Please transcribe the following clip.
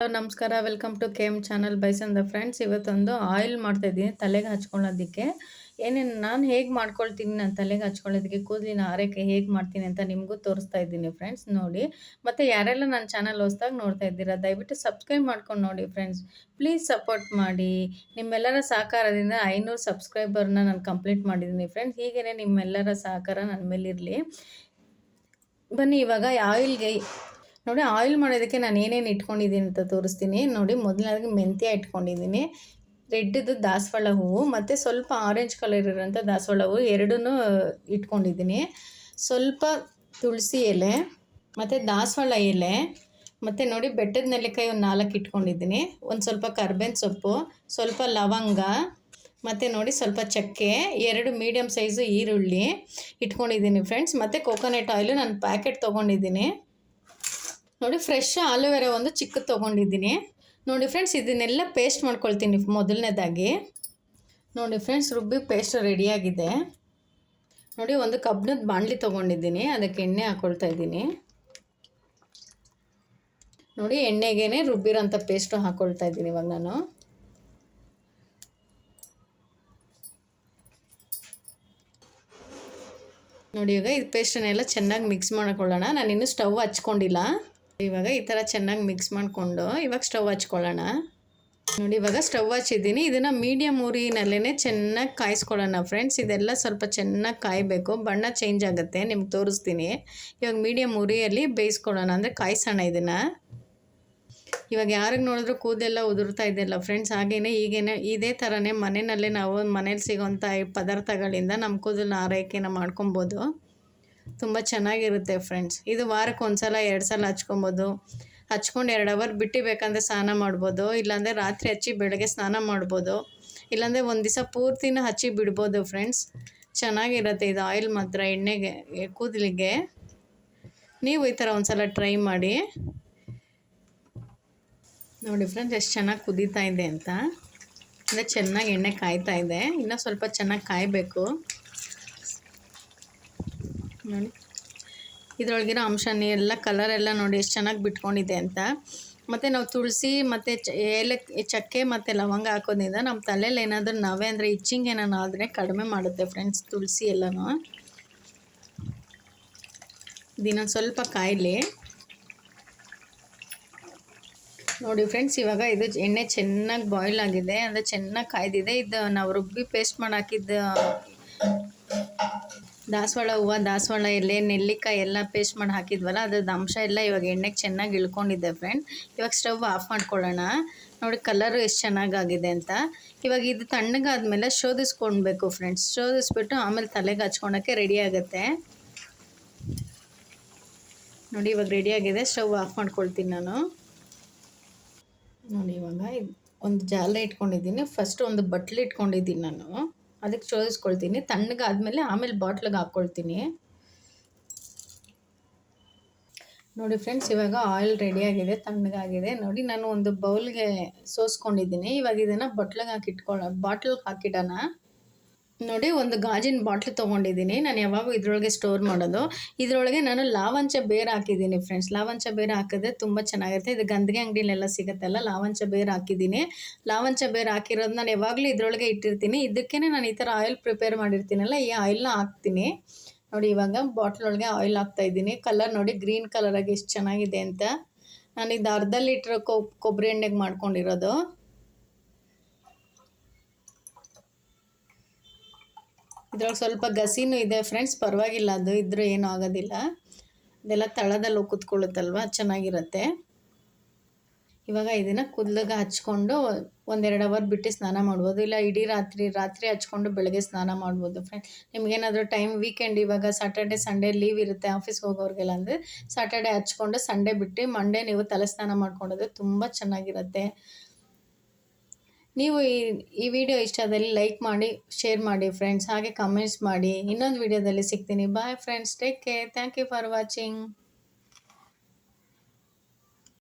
Hello ನಮಸ್ಕಾರ welcome to K M channel ಬೈಸಂದ friends ಇವತ್ತೊಂದು oil ಮಾಡ್ತಾ ಇದ್ದೀನಿ, ತಲೆಗೆ ಹಚ್ಕೊಳ್ಳೋದಕ್ಕೆ. ಏನೇನು, ನಾನು ಹೇಗೆ ಮಾಡ್ಕೊಳ್ತೀನಿ, ನಾನು ತಲೆಗೆ ಹಚ್ಕೊಳ್ಳೋದಕ್ಕೆ, ಕೂದಲಿನ ಆರೈಕೆ ಹೇಗೆ ಮಾಡ್ತೀನಿ ಅಂತ ನಿಮಗೂ ತೋರಿಸ್ತಾ ಇದ್ದೀನಿ ಫ್ರೆಂಡ್ಸ್ ನೋಡಿ. ಮತ್ತು ಯಾರೆಲ್ಲ ನನ್ನ ಚಾನಲ್ ಹೊಸ್ದಾಗಿ ನೋಡ್ತಾ ಇದ್ದೀರಾ, ದಯವಿಟ್ಟು ಸಬ್ಸ್ಕ್ರೈಬ್ ಮಾಡ್ಕೊಂಡು ನೋಡಿ ಫ್ರೆಂಡ್ಸ್ ಪ್ಲೀಸ್ ಸಪೋರ್ಟ್ ಮಾಡಿ. ನಿಮ್ಮೆಲ್ಲರ ಸಹಕಾರದಿಂದ ಐನೂರು ಸಬ್ಸ್ಕ್ರೈಬರ್ನ ನಾನು ಕಂಪ್ಲೀಟ್ ಮಾಡಿದ್ದೀನಿ ಫ್ರೆಂಡ್ಸ್ ಹೀಗೇ ನಿಮ್ಮೆಲ್ಲರ ಸಹಕಾರ ನನ್ನ ಮೇಲಿರಲಿ. ಬನ್ನಿ, ಇವಾಗ ಆಯಿಲ್ಗೆ ನೋಡಿ ಆಯಿಲ್ ಮಾಡೋದಕ್ಕೆ ನಾನು ಏನೇನು ಇಟ್ಕೊಂಡಿದ್ದೀನಿ ಅಂತ ತೋರಿಸ್ತೀನಿ. ನೋಡಿ ಮೊದಲನೇದಾಗಿ ಮೆಂತ್ಯ ಇಟ್ಕೊಂಡಿದ್ದೀನಿ. ರೆಡ್ದು ದಾಸವಾಳ ಹೂವು, ಮತ್ತು ಸ್ವಲ್ಪ ಆರೆಂಜ್ ಕಲರ್ ಇರೋಂಥ ದಾಸವಾಳ ಹೂವು ಎರಡೂ ಇಟ್ಕೊಂಡಿದ್ದೀನಿ. ಸ್ವಲ್ಪ ತುಳಸಿ ಎಲೆ, ಮತ್ತು ದಾಸವಾಳ ಎಲೆ, ಮತ್ತು ನೋಡಿ ಬೆಟ್ಟದ ನೆಲ್ಲಿಕಾಯಿ ಒಂದು ನಾಲ್ಕು ಇಟ್ಕೊಂಡಿದ್ದೀನಿ. ಒಂದು ಸ್ವಲ್ಪ ಕರ್ಬೇನ್ ಸೊಪ್ಪು, ಸ್ವಲ್ಪ ಲವಂಗ, ಮತ್ತು ನೋಡಿ ಸ್ವಲ್ಪ ಚಕ್ಕೆ, ಎರಡು ಮೀಡಿಯಮ್ ಸೈಜು ಈರುಳ್ಳಿ ಇಟ್ಕೊಂಡಿದ್ದೀನಿ ಫ್ರೆಂಡ್ಸ್ ಮತ್ತು ಕೋಕೋನಟ್ ಆಯಿಲು ನಾನು ಪ್ಯಾಕೆಟ್ ತೊಗೊಂಡಿದ್ದೀನಿ. ನೋಡಿ ಫ್ರೆಶ್ ಆಲೋವೆರಾ ಒಂದು ಚಿಕ್ಕ ತೊಗೊಂಡಿದ್ದೀನಿ. ನೋಡಿ ಫ್ರೆಂಡ್ಸ್ ಇದನ್ನೆಲ್ಲ ಪೇಸ್ಟ್ ಮಾಡ್ಕೊಳ್ತೀನಿ ಮೊದಲನೇದಾಗಿ. ನೋಡಿ ಫ್ರೆಂಡ್ಸ್ ರುಬ್ಬಿ ಪೇಸ್ಟ್ ರೆಡಿಯಾಗಿದೆ ನೋಡಿ ಒಂದು ಕಬ್ಬಿಣದ ಬಾಣಲಿ ತೊಗೊಂಡಿದ್ದೀನಿ, ಅದಕ್ಕೆ ಎಣ್ಣೆ ಹಾಕ್ಕೊಳ್ತಾ ಇದ್ದೀನಿ. ನೋಡಿ ಎಣ್ಣೆಗೇ ರುಬ್ಬಿರೋಂಥ ಪೇಸ್ಟು ಹಾಕ್ಕೊಳ್ತಾ ಇದ್ದೀನಿ ಇವಾಗ ನಾನು. ನೋಡಿ ಇವಾಗ ಇದು ಪೇಸ್ಟನ್ನೆಲ್ಲ ಚೆನ್ನಾಗಿ ಮಿಕ್ಸ್ ಮಾಡ್ಕೊಳ್ಳೋಣ. ನಾನು ಇನ್ನೂ ಸ್ಟವ್ ಹಚ್ಕೊಂಡಿಲ್ಲ. ಇವಾಗ ಈ ಥರ ಚೆನ್ನಾಗಿ ಮಿಕ್ಸ್ ಮಾಡಿಕೊಂಡು ಇವಾಗ ಸ್ಟವ್ ಹಚ್ಕೊಳ್ಳೋಣ. ನೋಡಿ, ಇವಾಗ ಸ್ಟವ್ ಹಚ್ಚಿದ್ದೀನಿ. ಇದನ್ನು ಮೀಡಿಯಮ್ ಊರಿನಲ್ಲೇ ಚೆನ್ನಾಗಿ ಕಾಯಿಸ್ಕೊಳ್ಳೋಣ ಫ್ರೆಂಡ್ಸ್ ಇದೆಲ್ಲ ಸ್ವಲ್ಪ ಚೆನ್ನಾಗಿ ಕಾಯಬೇಕು. ಬಣ್ಣ ಚೇಂಜ್ ಆಗುತ್ತೆ, ನಿಮ್ಗೆ ತೋರಿಸ್ತೀನಿ. ಇವಾಗ ಮೀಡಿಯಮ್ ಉರಿಯಲ್ಲಿ ಬೇಯಿಸ್ಕೊಳ್ಳೋಣ. ಅಂದರೆ ಕಾಯಿಸೋಣ ಇದನ್ನು. ಇವಾಗ ಯಾರಿಗೆ ನೋಡಿದ್ರು ಕೂದೆಲ್ಲ ಉದುರ್ತಾ ಇದೆಯಲ್ಲ ಫ್ರೆಂಡ್ಸ್ ಹಾಗೇನೆ ಈಗೇನೆ ಇದೇ ಥರನೇ ಮನೆಯಲ್ಲೇ ನಾವು ಮನೇಲಿ ಸಿಗೋಂಥ ಪದಾರ್ಥಗಳಿಂದ ನಮ್ಮ ಕೂದಲನ್ನ ಆರೈಕೆನ ಮಾಡ್ಕೊಬೋದು. ತುಂಬ ಚೆನ್ನಾಗಿರುತ್ತೆ ಫ್ರೆಂಡ್ಸ್ ಇದು ವಾರಕ್ಕೆ ಒಂದು ಸಲ ಎರಡು ಸಲ ಹಚ್ಕೊಬೋದು. ಹಚ್ಕೊಂಡು ಎರಡು ಅವರ್ ಬಿಟ್ಟು ಬೇಕಂದರೆ ಸ್ನಾನ ಮಾಡ್ಬೋದು. ಇಲ್ಲಾಂದರೆ ರಾತ್ರಿ ಹಚ್ಚಿ ಬೆಳಗ್ಗೆ ಸ್ನಾನ ಮಾಡ್ಬೋದು. ಇಲ್ಲಾಂದರೆ ಒಂದು ದಿವಸ ಪೂರ್ತಿನೂ ಹಚ್ಚಿ ಬಿಡ್ಬೋದು ಫ್ರೆಂಡ್ಸ್ ಚೆನ್ನಾಗಿರುತ್ತೆ ಇದು ಆಯಿಲ್ ಮಾತ್ರ, ಎಣ್ಣೆಗೆ, ಕೂದಲಿಗೆ. ನೀವು ಈ ಥರ ಒಂದು ಸಲ ಟ್ರೈ ಮಾಡಿ. ನೋಡಿ ಫ್ರೆಂಡ್ಸ್ ಎಷ್ಟು ಚೆನ್ನಾಗಿ ಕುದೀತಾ ಇದೆ ಅಂತ. ಅಂದರೆ ಚೆನ್ನಾಗಿ ಎಣ್ಣೆ ಕಾಯ್ತಾ ಇದೆ. ಇನ್ನೂ ಸ್ವಲ್ಪ ಚೆನ್ನಾಗಿ ಕಾಯಬೇಕು. ನೋಡಿ. ಇದರೊಳಗಿರೋ ಅಂಶನೇ ಎಲ್ಲ ಕಲರ್ ಎಲ್ಲ ನೋಡಿ ಎಷ್ಟು ಚೆನ್ನಾಗಿ ಬಿಟ್ಕೊಂಡಿದೆ ಅಂತ. ಮತ್ತು ನಾವು ತುಳಸಿ ಮತ್ತು ಚ ಏಲಕ್ಕಿ ಚಕ್ಕೆ ಮತ್ತು ಲವಂಗ ಹಾಕೋದ್ರಿಂದ ನಮ್ಮ ತಲೆಯಲ್ಲಿ ಏನಾದರೂ ನವೆ ಅಂದರೆ ಇಚ್ಚಿಂಗ್ ಏನಾದ್ರು ಆದರೆ ಕಡಿಮೆ ಮಾಡುತ್ತೆ ಫ್ರೆಂಡ್ಸ್ ತುಳಸಿ ಎಲ್ಲನೂ. ದಿನ ಸ್ವಲ್ಪ ಕಾಯಿಲೆ. ನೋಡಿ ಫ್ರೆಂಡ್ಸ್ ಇವಾಗ ಇದು ಎಣ್ಣೆ ಚೆನ್ನಾಗಿ ಬಾಯ್ಲ್ ಆಗಿದೆ. ಅಂದರೆ ಚೆನ್ನಾಗಿ ಕಾಯ್ದಿದೆ. ಇದು ನಾವು ರುಬ್ಬಿ ಪೇಸ್ಟ್ ಮಾಡಿ ಹಾಕಿದ್ದ ದಾಸವಾಳ ಹೂವು, ದಾಸವಾಳ ಎಲೆ, ನೆಲ್ಲಿಕಾಯಿ ಎಲ್ಲ ಪೇಸ್ಟ್ ಮಾಡಿ ಹಾಕಿದ್ವಲ್ಲ ಅದ್ರದ್ದು ಅಂಶ ಎಲ್ಲ ಇವಾಗ ಎಣ್ಣೆಗೆ ಚೆನ್ನಾಗಿ ಇಳ್ಕೊಂಡಿದ್ದೆ ಫ್ರೆಂಡ್ ಇವಾಗ ಸ್ಟವ್ ಆಫ್ ಮಾಡ್ಕೊಳ್ಳೋಣ. ನೋಡಿ ಕಲರು ಎಷ್ಟು ಚೆನ್ನಾಗಾಗಿದೆ ಅಂತ. ಇವಾಗ ಇದು ತಣ್ಣಗಾದ್ಮೇಲೆ ಶೋಧಿಸ್ಕೊಳ್ಬೇಕು ಫ್ರೆಂಡ್ಸ್ ಶೋಧಿಸ್ಬಿಟ್ಟು ಆಮೇಲೆ ತಲೆಗೆ ಹಚ್ಕೊಳಕ್ಕೆ ರೆಡಿ ಆಗುತ್ತೆ. ನೋಡಿ ಇವಾಗ ರೆಡಿಯಾಗಿದೆ ಸ್ಟವ್ ಆಫ್ ಮಾಡ್ಕೊಳ್ತೀನಿ ನಾನು. ನೋಡಿ ಇವಾಗ ಒಂದು ಜಾಲ ಇಟ್ಕೊಂಡಿದ್ದೀನಿ. ಫಸ್ಟ್ ಒಂದು ಬಟ್ಲು ಇಟ್ಕೊಂಡಿದ್ದೀನಿ ನಾನು. ಅದಕ್ಕೆ ಚೋದಿಸ್ಕೊಳ್ತೀನಿ. ತಣ್ಣಗಾದ್ಮೇಲೆ ಆಮೇಲೆ ಬಾಟ್ಲಿಗೆ ಹಾಕ್ಕೊಳ್ತೀನಿ. ನೋಡಿ ಫ್ರೆಂಡ್ಸ್, ಇವಾಗ ಆಯಿಲ್ ರೆಡಿಯಾಗಿದೆ ತಣ್ಣಗಾಗಿದೆ ನೋಡಿ ನಾನು ಒಂದು ಬೌಲ್ಗೆ ಸೋಸ್ಕೊಂಡಿದ್ದೀನಿ. ಇವಾಗ ಇದನ್ನು ಬಟ್ಲಿಗೆ ಹಾಕಿ ಇಟ್ಕೊಳ್ಳೋ ಬಾಟ್ಲಿಗೆ ಹಾಕಿಡೋಣ. ನೋಡಿ, ಒಂದು ಗಾಜಿನ ಬಾಟ್ಲು ತೊಗೊಂಡಿದ್ದೀನಿ. ನಾನು ಯಾವಾಗ ಇದರೊಳಗೆ ಸ್ಟೋರ್ ಮಾಡೋದು. ಇದರೊಳಗೆ ನಾನು ಲಾವಂಚ ಬೇರು ಹಾಕಿದ್ದೀನಿ ಫ್ರೆಂಡ್ಸ್ ಲಾವಂಚ ಬೇರೆ ಹಾಕಿದ್ರೆ ತುಂಬ ಚೆನ್ನಾಗಿರುತ್ತೆ. ಇದು ಗಂದಿಗೆ ಅಂಗಡಿಲೆಲ್ಲ ಸಿಗುತ್ತಲ್ಲ, ಲಾವಂಚ ಬೇರೆ ಹಾಕಿದ್ದೀನಿ. ಲಾವಂಚ ಬೇರೆ ಹಾಕಿರೋದು ನಾನು ಯಾವಾಗಲೂ ಇದರೊಳಗೆ ಇಟ್ಟಿರ್ತೀನಿ. ಇದಕ್ಕೇ ನಾನು ಈ ಥರ ಆಯಿಲ್ ಪ್ರಿಪೇರ್ ಮಾಡಿರ್ತೀನಲ್ಲ, ಈ ಆಯಿಲ್ನ ಹಾಕ್ತೀನಿ. ನೋಡಿ, ಇವಾಗ ಬಾಟ್ಲೊಳಗೆ ಆಯಿಲ್ ಹಾಕ್ತಾಯಿದ್ದೀನಿ ಕಲರ್ ನೋಡಿ ಗ್ರೀನ್ ಕಲರಾಗಿ ಎಷ್ಟು ಚೆನ್ನಾಗಿದೆ ಅಂತ. ನಾನು ಇದು ಅರ್ಧ ಲೀಟ್ರ್ ಕೊಬ್ಬರಿ ಎಣ್ಣೆಗೆ ಮಾಡ್ಕೊಂಡಿರೋದು. ಇದ್ರೊಳಗೆ ಸ್ವಲ್ಪ ಗಸಿನೂ ಇದೆ. ಫ್ರೆಂಡ್ಸ್ ಪರವಾಗಿಲ್ಲ. ಅದು ಇದ್ರೂ ಏನೂ ಆಗೋದಿಲ್ಲ. ಅದೆಲ್ಲ ತಳದಲ್ಲಿ ಕೂತ್ಕೊಳ್ಳುತ್ತಲ್ವ? ಚೆನ್ನಾಗಿರುತ್ತೆ. ಇವಾಗ ಇದನ್ನು ಕುದ್ಲಾಗ ಹಚ್ಕೊಂಡು ಒಂದೆರಡು ಅವರ್ ಬಿಟ್ಟು ಸ್ನಾನ ಮಾಡ್ಬೋದು. ಇಲ್ಲ ಇಡೀ ರಾತ್ರಿ ರಾತ್ರಿ ಹಚ್ಕೊಂಡು ಬೆಳಗ್ಗೆ ಸ್ನಾನ ಮಾಡ್ಬೋದು. ಫ್ರೆಂಡ್ ನಿಮಗೇನಾದರೂ ಟೈಮ್ ವೀಕೆಂಡ್ ಇವಾಗ ಸಾಟರ್ಡೆ ಸಂಡೇ ಲೀವ್ ಇರುತ್ತೆ ಆಫೀಸ್ಗೆ ಹೋಗೋರಿಗೆಲ್ಲ ಅಂದರೆ ಸಾಟರ್ಡೆ ಹಚ್ಕೊಂಡು ಸಂಡೇ ಬಿಟ್ಟು ಮಂಡೇ ನೀವು ತಲೆ ಸ್ನಾನ ಮಾಡ್ಕೊಂಡೋದ್ರೆ ತುಂಬ ಚೆನ್ನಾಗಿರುತ್ತೆ. ನೀವು ಈ ಈ ವಿಡಿಯೋ ಇಷ್ಟದಲ್ಲಿ ಲೈಕ್ ಮಾಡಿ ಶೇರ್ ಮಾಡಿ ಫ್ರೆಂಡ್ಸ್ ಹಾಗೆ ಕಮೆಂಟ್ಸ್ ಮಾಡಿ. ಇನ್ನೊಂದು ವಿಡಿಯೋದಲ್ಲಿ ಸಿಗ್ತೀನಿ. Bye friends take care thank you for watching